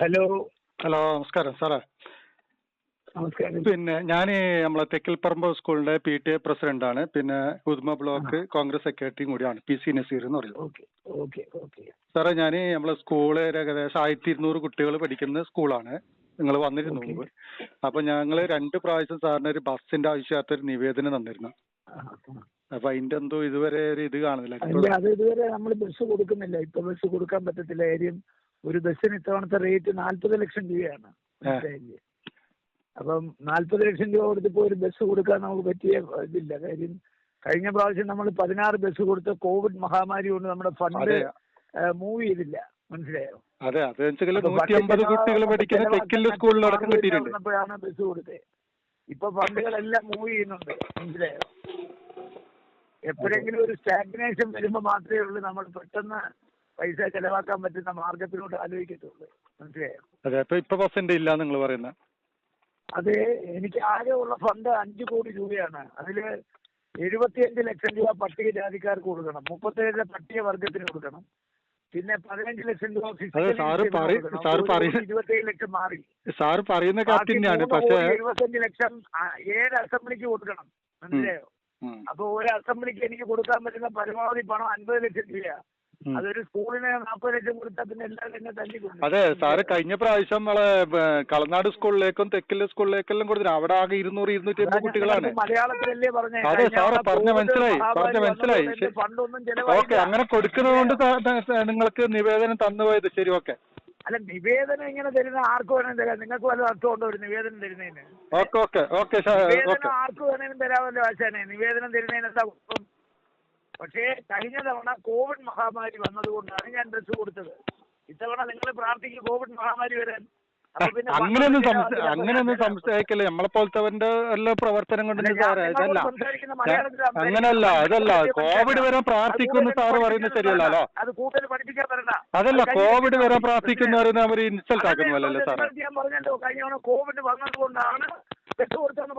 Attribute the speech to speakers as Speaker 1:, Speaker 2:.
Speaker 1: Hello.
Speaker 2: Hello നമസ്കാരം സാറേ.
Speaker 1: നമസ്കാരം.
Speaker 2: പിന്നെ ഞാൻ നമ്മളെ തെക്കിൽപ്പറമ്പ് സ്കൂളിന്റെ പി ടി എ പ്രസിഡന്റ് ആണ് പിന്നെ ഉദ്മ ബ്ലോക്ക് കോൺഗ്രസ് സെക്രട്ടറിയും കൂടിയാണ് പി സി നസീർ എന്ന് പറയുന്നത്. സാറേ ഞാൻ നമ്മളെ സ്കൂൾ ഏകദേശം ആയിരത്തി ഇരുന്നൂറ് കുട്ടികൾ പഠിക്കുന്ന സ്കൂളാണ്. നിങ്ങൾ വന്നിരുന്നു. മുമ്പ്. അപ്പൊ ഞങ്ങൾ രണ്ട് പ്രാവശ്യം സാറിന് ഒരു ബസ്സിന്റെ ആവശ്യമായിട്ട് ഒരു നിവേദനം തന്നിരുന്നു. അപ്പൊ അതിന്റെ എന്തോ ഇതുവരെ ഒരു ഇത് കാണുന്നില്ല.
Speaker 1: അത് ഇതുവരെ നമ്മൾ ബസ് കൊടുക്കുന്നില്ല. ഇപ്പൊ ബസ് കൊടുക്കാൻ പറ്റത്തില്ല. കാര്യം ഒരു ബസ്സിന് ഇത്തവണത്തെ റേറ്റ് നാല്പത് ലക്ഷം രൂപയാണ്. മനസ്സിലായില്ലേ? അപ്പം നാല്പത് ലക്ഷം രൂപ കൊടുത്തിപ്പോ ഒരു ബസ് കൊടുക്കാൻ നമുക്ക് പറ്റിയ ഇതില്ല. കാര്യം കഴിഞ്ഞ പ്രാവശ്യം നമ്മൾ പതിനാറ് ബസ് കൊടുത്ത കോവിഡ് മഹാമാരി കൊണ്ട് നമ്മുടെ ഫണ്ട് മൂവ് ചെയ്തില്ല. മനസ്സിലായോ?
Speaker 2: അതെ. കുട്ടികൾ പഠിക്കുന്ന
Speaker 1: ചെലവാക്കാൻ
Speaker 2: തെക്കിലെ കിട്ടിയിട്ടുണ്ട്.
Speaker 1: ബസ് കൊടുത്തത് ഇപ്പൊ ഫണ്ടുകളെല്ലാം മൂവ് ചെയ്യുന്നുണ്ട്. മനസ്സിലായോ? എപ്പോഴെങ്കിലും ഒരു സ്റ്റാഗ്നേഷൻ വരുമ്പോ മാത്രമേ ഉള്ളൂ നമ്മൾ പെട്ടെന്ന് പൈസ ചെലവാക്കാൻ പറ്റുന്ന മാർഗത്തിലോട്ട് ആലോചിക്കത്തുള്ളൂ. മനസ്സിലായോ?
Speaker 2: അതെ അപ്പൊ ഇപ്പൊ ബസ്സിന്റെ ഇല്ല നിങ്ങൾ പറയുന്നത്
Speaker 1: അത് എനിക്ക് ആകെ ഉള്ള ഫണ്ട് അഞ്ചു കോടി രൂപയാണ്. അതിൽ എഴുപത്തിയഞ്ച് ലക്ഷം രൂപ പട്ടിക ജാതിക്കാർക്ക് കൊടുക്കണം. മുപ്പത്തേഴ് പട്ടിക വർഗത്തിന് കൊടുക്കണം. പിന്നെ പതിനഞ്ച് ലക്ഷം രൂപ ഇരുപത്തേഴ് ലക്ഷം മാറി.
Speaker 2: സാർ പറയുന്ന
Speaker 1: മൂന്ന്
Speaker 2: പക്ഷേ
Speaker 1: എഴുപത്തഞ്ച് ലക്ഷം ഏഴ് അസംബ്ലിക്ക് കൊടുക്കണം. മനസ്സിലായോ? അപ്പൊ ഒരു അസംബ്ലിക്ക് എനിക്ക് കൊടുക്കാൻ പറ്റുന്ന പരമാവധി പണം അൻപത് ലക്ഷം രൂപയാ.
Speaker 2: ഉം.
Speaker 1: അതൊരു സ്കൂളിന് നാൽപ്പത് ലക്ഷം കൊടുത്താൽ പിന്നെ എല്ലാവരും എന്നെ തല്ലിക്കൊണ്ടു
Speaker 2: അതെ സാറ് കഴിഞ്ഞ പ്രാവശ്യം നമ്മളെ കളനാട് സ്കൂളിലേക്കും തെക്കിലെ സ്കൂളിലേക്കെല്ലാം കൊടുത്തില്ല അവിടെ ആകെ ഇരുന്നൂറ് ഇരുന്നൂറ്റി അമ്പത് കുട്ടികളാണ്.
Speaker 1: മലയാളത്തിലല്ലേ പറഞ്ഞേ.
Speaker 2: അതെ, സാറ് പറഞ്ഞ മനസ്സിലായി, പറഞ്ഞ മനസ്സിലായി.
Speaker 1: ഫണ്ടൊന്നും
Speaker 2: ഓക്കെ അങ്ങനെ കൊടുക്കുന്നതുകൊണ്ട് നിങ്ങൾക്ക് നിവേദനം തന്നുപോയത് ശരി ഓക്കെ.
Speaker 1: അല്ല നിവേദനം ഇങ്ങനെ തരുന്ന ആർക്ക് വേണേലും തരാം. നിങ്ങൾക്ക് വല്ല അർത്ഥമുണ്ടോ ഒരു നിവേദനം തരുന്നതിന്?
Speaker 2: ഓക്കെ ഓക്കെ ഓക്കെ ഓക്കെ
Speaker 1: നിവേദനം ആർക്ക് വേണേലും തരാമല്ലോ ആശാനെ. നിവേദനം തരുന്നതിന് എന്താ പക്ഷേ കഴിഞ്ഞ തവണ കോവിഡ് മഹാമാരി വന്നതുകൊണ്ടാണ് ഞാൻ ഡ്രസ് കൊടുത്തത്. ഇത്തവണ നിങ്ങൾ പ്രാർത്ഥിക്കും കോവിഡ് മഹാമാരി വരാൻ.
Speaker 2: അങ്ങനെയൊന്നും. അങ്ങനെയൊന്നും സംശയിക്കല്ലേ? നമ്മളെ പോലത്തെവന്റെ എല്ലാ പ്രവർത്തനം കൊണ്ട്
Speaker 1: അതല്ല
Speaker 2: അങ്ങനല്ല അതല്ല കോവിഡ് വരെ
Speaker 1: പ്രാർത്ഥിക്കുന്നു
Speaker 2: സാറ് പറയുന്നത്
Speaker 1: ശരിയല്ലോ
Speaker 2: ശരിയല്ലല്ലോ അതല്ല
Speaker 1: അത്
Speaker 2: കോവിഡ്
Speaker 1: വരെ
Speaker 2: പ്രാർത്ഥിക്കുന്നു പറയുന്ന അവർ ഇൻസൾട്ട് ആക്കുന്നല്ലോ സാറേ.
Speaker 1: കോവിഡ് വന്നതുകൊണ്ടാണ്